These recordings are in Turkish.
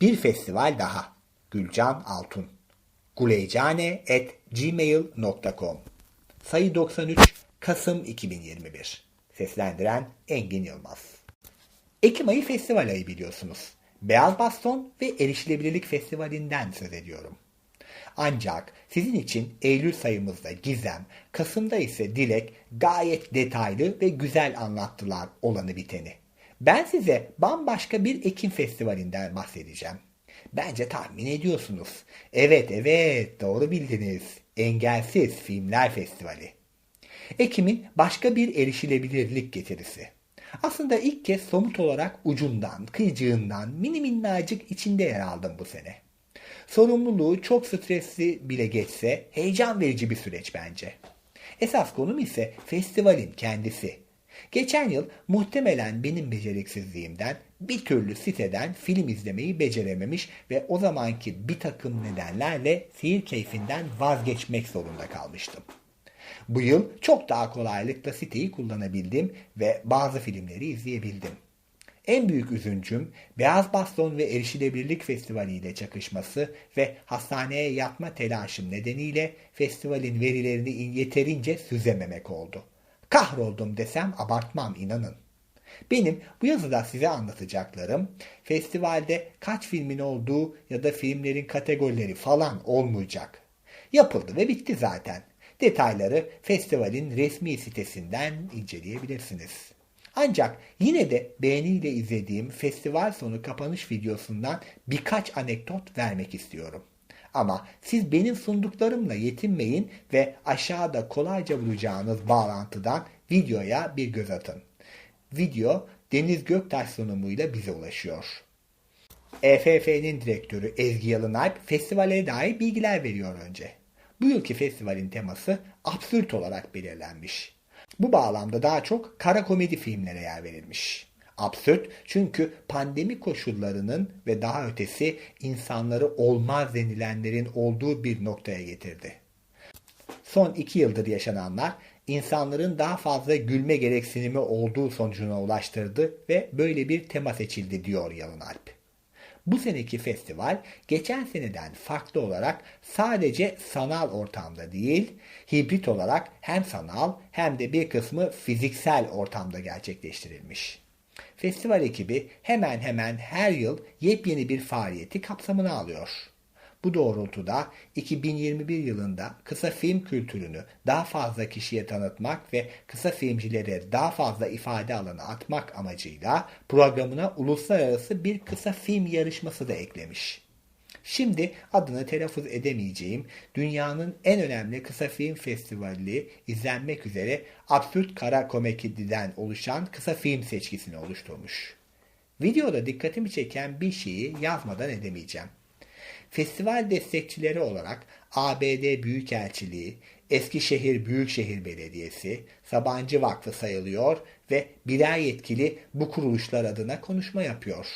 Bir festival daha. Gülcan Altun. guleycane.gmail.com Sayı 93 Kasım 2021 Seslendiren Engin Yılmaz Ekim ayı festival ayı biliyorsunuz. Beyaz Baston ve Erişilebilirlik Festivali'nden söz ediyorum. Ancak sizin için Eylül sayımızda Gizem, Kasım'da ise Dilek gayet detaylı ve güzel anlattılar olanı biteni. Ben size bambaşka bir Ekim Festivali'nden bahsedeceğim. Bence tahmin ediyorsunuz. Evet evet doğru bildiniz. Engelsiz Filmler Festivali. Ekim'in başka bir erişilebilirlik getirisi. Aslında ilk kez somut olarak ucundan, kıyıcığından, mini minnacık içinde yer aldım bu sene. Sorumluluğu çok stresli bile geçse heyecan verici bir süreç bence. Esas konum ise festivalin kendisi. Geçen yıl muhtemelen benim beceriksizliğimden bir türlü siteden film izlemeyi becerememiş ve o zamanki bir takım nedenlerle seyir keyfinden vazgeçmek zorunda kalmıştım. Bu yıl çok daha kolaylıkla siteyi kullanabildim ve bazı filmleri izleyebildim. En büyük üzüncüm Beyaz Baston ve Erişilebilirlik Festivali ile çakışması ve hastaneye yatma telaşım nedeniyle festivalin verilerini yeterince süzememek oldu. Kahroldum desem abartmam inanın. Benim bu yazıda size anlatacaklarım festivalde kaç filmin olduğu ya da filmlerin kategorileri falan olmayacak. Yapıldı ve bitti zaten. Detayları festivalin resmi sitesinden inceleyebilirsiniz. Ancak yine de beğeniyle izlediğim festival sonu kapanış videosundan birkaç anekdot vermek istiyorum. Ama siz benim sunduklarımla yetinmeyin ve aşağıda kolayca bulacağınız bağlantıdan videoya bir göz atın. Video Deniz Göktaş sunumuyla bize ulaşıyor. EFF'nin direktörü Ezgi Yalınalp festivale dair bilgiler veriyor önce. Bu yılki festivalin teması absürt olarak belirlenmiş. Bu bağlamda daha çok kara komedi filmlere yer verilmiş. Absürt çünkü pandemi koşullarının ve daha ötesi insanları olmaz denilenlerin olduğu bir noktaya getirdi. Son iki yıldır yaşananlar insanların daha fazla gülme gereksinimi olduğu sonucuna ulaştırdı ve böyle bir tema seçildi diyor Yalın Alp. Bu seneki festival geçen seneden farklı olarak sadece sanal ortamda değil, hibrit olarak hem sanal hem de bir kısmı fiziksel ortamda gerçekleştirilmiş. Festival ekibi hemen hemen her yıl yepyeni bir faaliyeti kapsamına alıyor. Bu doğrultuda 2021 yılında kısa film kültürünü daha fazla kişiye tanıtmak ve kısa filmcilere daha fazla ifade alanı atmak amacıyla programına uluslararası bir kısa film yarışması da eklemiş. Şimdi adını telaffuz edemeyeceğim dünyanın en önemli kısa film festivali izlenmek üzere absürt kara komediden oluşan kısa film seçkisini oluşturmuş. Videoda dikkatimi çeken bir şeyi yazmadan edemeyeceğim. Festival destekçileri olarak ABD Büyükelçiliği, Eskişehir Büyükşehir Belediyesi, Sabancı Vakfı sayılıyor ve birer yetkili bu kuruluşlar adına konuşma yapıyor.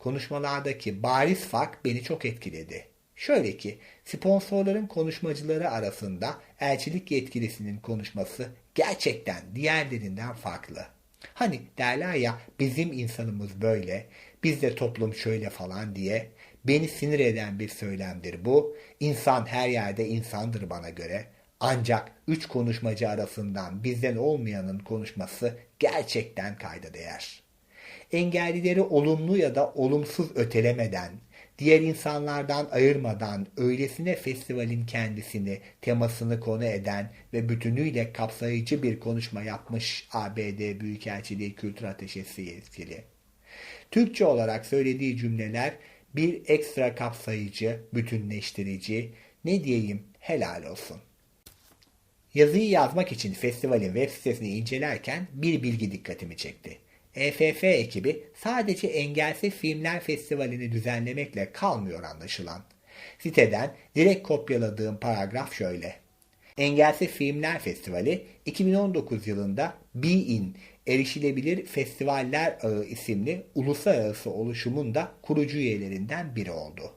Konuşmalardaki bariz fark beni çok etkiledi. Şöyle ki sponsorların konuşmacıları arasında elçilik yetkilisinin konuşması gerçekten diğerlerinden farklı. Hani derler ya bizim insanımız böyle, bizde toplum şöyle falan diye Beni sinir eden bir söylemdir bu. İnsan her yerde insandır bana göre. Ancak üç konuşmacı arasından bizden olmayanın konuşması gerçekten kayda değer. Engellileri olumlu ya da olumsuz ötelemeden, diğer insanlardan ayırmadan öylesine festivalin kendisini, temasını konu eden ve bütünüyle kapsayıcı bir konuşma yapmış ABD Büyükelçiliği Kültür Ateşesi yetkili. Türkçe olarak söylediği cümleler bir ekstra kapsayıcı, bütünleştirici, ne diyeyim helal olsun. Yazıyı yazmak için festivalin web sitesini incelerken bir bilgi dikkatimi çekti. EFF ekibi sadece Engelsiz Filmler Festivali'ni düzenlemekle kalmıyor anlaşılan. Siteden direkt kopyaladığım paragraf şöyle. Engelsiz Filmler Festivali 2019 yılında Be-In Erişilebilir Festivaller Ağı isimli uluslararası oluşumun da kurucu üyelerinden biri oldu.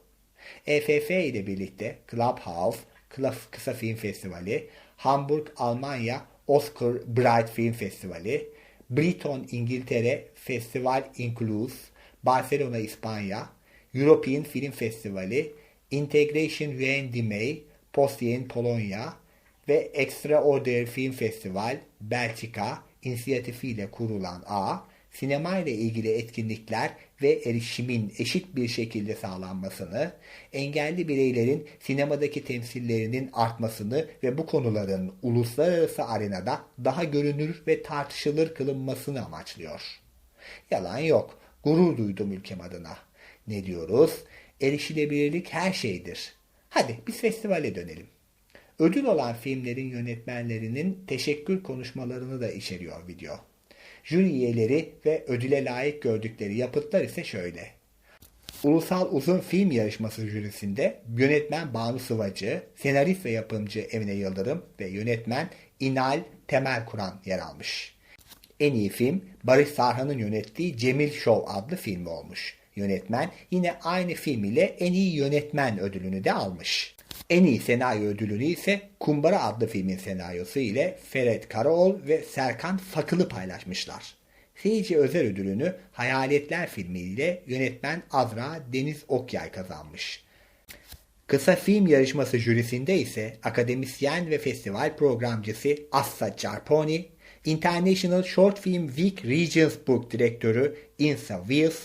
EFF ile birlikte Clubhouse, Kısa Film Festivali, Hamburg, Almanya, Oscar Bright Film Festivali, Briton İngiltere Festival Inclus, Barcelona İspanya, European Film Festivali, Integration UNDMA, Postien Polonya ve Extraordinary Film Festival Belçika inisiyatifiyle kurulan A, sinema ile ilgili etkinlikler ve erişimin eşit bir şekilde sağlanmasını, engelli bireylerin sinemadaki temsillerinin artmasını ve bu konuların uluslararası arenada daha görünür ve tartışılır kılınmasını amaçlıyor. Yalan yok, gurur duydum ülkem adına. Ne diyoruz? Erişilebilirlik her şeydir. Hadi biz festivale dönelim. Ödül olan filmlerin yönetmenlerinin teşekkür konuşmalarını da içeriyor video. Jüri üyeleri ve ödüle layık gördükleri yapıtlar ise şöyle. Ulusal Uzun Film Yarışması jürisinde yönetmen Banu Sıvacı, senarist ve yapımcı Emine Yıldırım ve yönetmen İnal Temel Kur'an yer almış. En iyi film Barış Sarhan'ın yönettiği Cemil Show adlı filmi olmuş. Yönetmen yine aynı film ile en iyi yönetmen ödülünü de almış. En iyi senaryo ödülünü ise Kumbara adlı filmin senaryosu ile Ferit Karaoğlu ve Serkan Fakılı paylaşmışlar. Seyirci özel ödülünü Hayaletler filmiyle yönetmen Azra Deniz Okyay kazanmış. Kısa film yarışması jürisinde ise akademisyen ve festival programcısı Assa Charponi, International Short Film Week Regions Book direktörü Insa Wills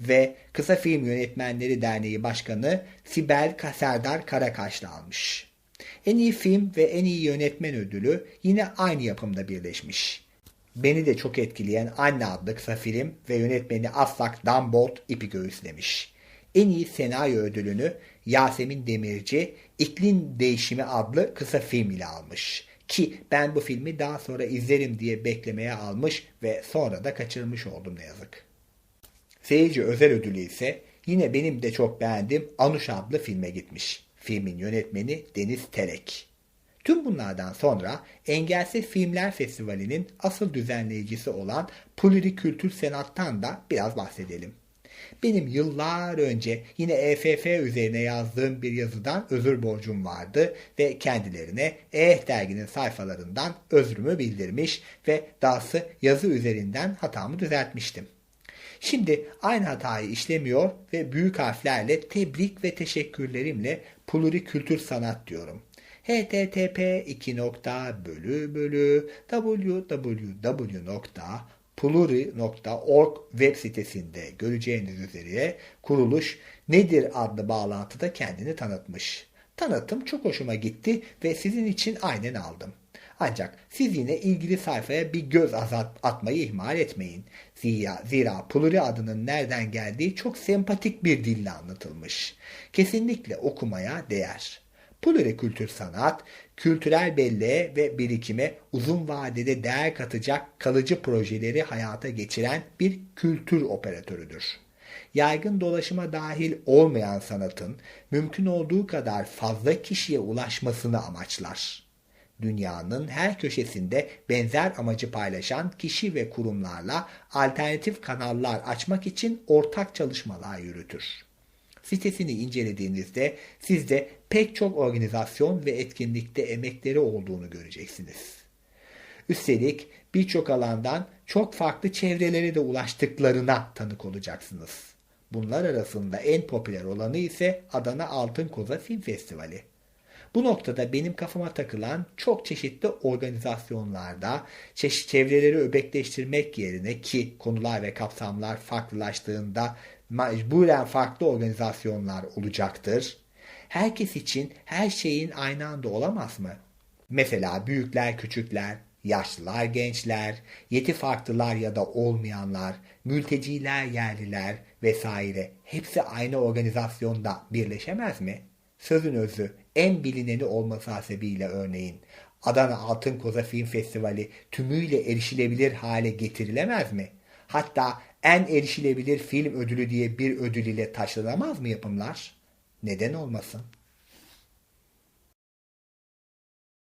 ve Kısa Film Yönetmenleri Derneği Başkanı Sibel Serdar Karakaş'la almış. En iyi film ve en iyi yönetmen ödülü yine aynı yapımda birleşmiş. Beni de çok etkileyen Anne adlı kısa film ve yönetmeni Aslak Dambolt ipi göğüslemiş. En iyi senaryo ödülünü Yasemin Demirci İklim Değişimi adlı kısa film ile almış. Ki ben bu filmi daha sonra izlerim diye beklemeye almış ve sonra da kaçırmış oldum ne yazık. Seyirci özel ödülü ise yine benim de çok beğendiğim Anuş adlı filme gitmiş. Filmin yönetmeni Deniz Terek. Tüm bunlardan sonra Engelsiz Filmler Festivali'nin asıl düzenleyicisi olan Pluri Kültür Senat'tan da biraz bahsedelim. Benim yıllar önce yine EFF üzerine yazdığım bir yazıdan özür borcum vardı ve kendilerine EH derginin sayfalarından özrümü bildirmiş ve dahası yazı üzerinden hatamı düzeltmiştim. Şimdi aynı hatayı işlemiyor ve büyük harflerle tebrik ve teşekkürlerimle Pluri Kültür Sanat diyorum. http 2 bölü bölü www.pluri.org web sitesinde göreceğiniz üzere kuruluş nedir adlı bağlantıda kendini tanıtmış. Tanıtım çok hoşuma gitti ve sizin için aynen aldım. Ancak siz yine ilgili sayfaya bir göz atmayı ihmal etmeyin. Zira, zira Pluri adının nereden geldiği çok sempatik bir dille anlatılmış. Kesinlikle okumaya değer. Pluri kültür sanat, kültürel belleğe ve birikime uzun vadede değer katacak kalıcı projeleri hayata geçiren bir kültür operatörüdür yaygın dolaşıma dahil olmayan sanatın mümkün olduğu kadar fazla kişiye ulaşmasını amaçlar dünyanın her köşesinde benzer amacı paylaşan kişi ve kurumlarla alternatif kanallar açmak için ortak çalışmalar yürütür. Sitesini incelediğinizde siz de pek çok organizasyon ve etkinlikte emekleri olduğunu göreceksiniz. Üstelik birçok alandan çok farklı çevrelere de ulaştıklarına tanık olacaksınız. Bunlar arasında en popüler olanı ise Adana Altın Koza Film Festivali. Bu noktada benim kafama takılan çok çeşitli organizasyonlarda çeşit çevreleri öbekleştirmek yerine ki konular ve kapsamlar farklılaştığında mecburen farklı organizasyonlar olacaktır. Herkes için her şeyin aynı anda olamaz mı? Mesela büyükler, küçükler, yaşlılar, gençler, yeti farklılar ya da olmayanlar, mülteciler, yerliler vesaire hepsi aynı organizasyonda birleşemez mi? Sözün özü en bilineni olması hasebiyle örneğin Adana Altın Koza Film Festivali tümüyle erişilebilir hale getirilemez mi? Hatta en erişilebilir film ödülü diye bir ödül ile taşlanamaz mı yapımlar? Neden olmasın?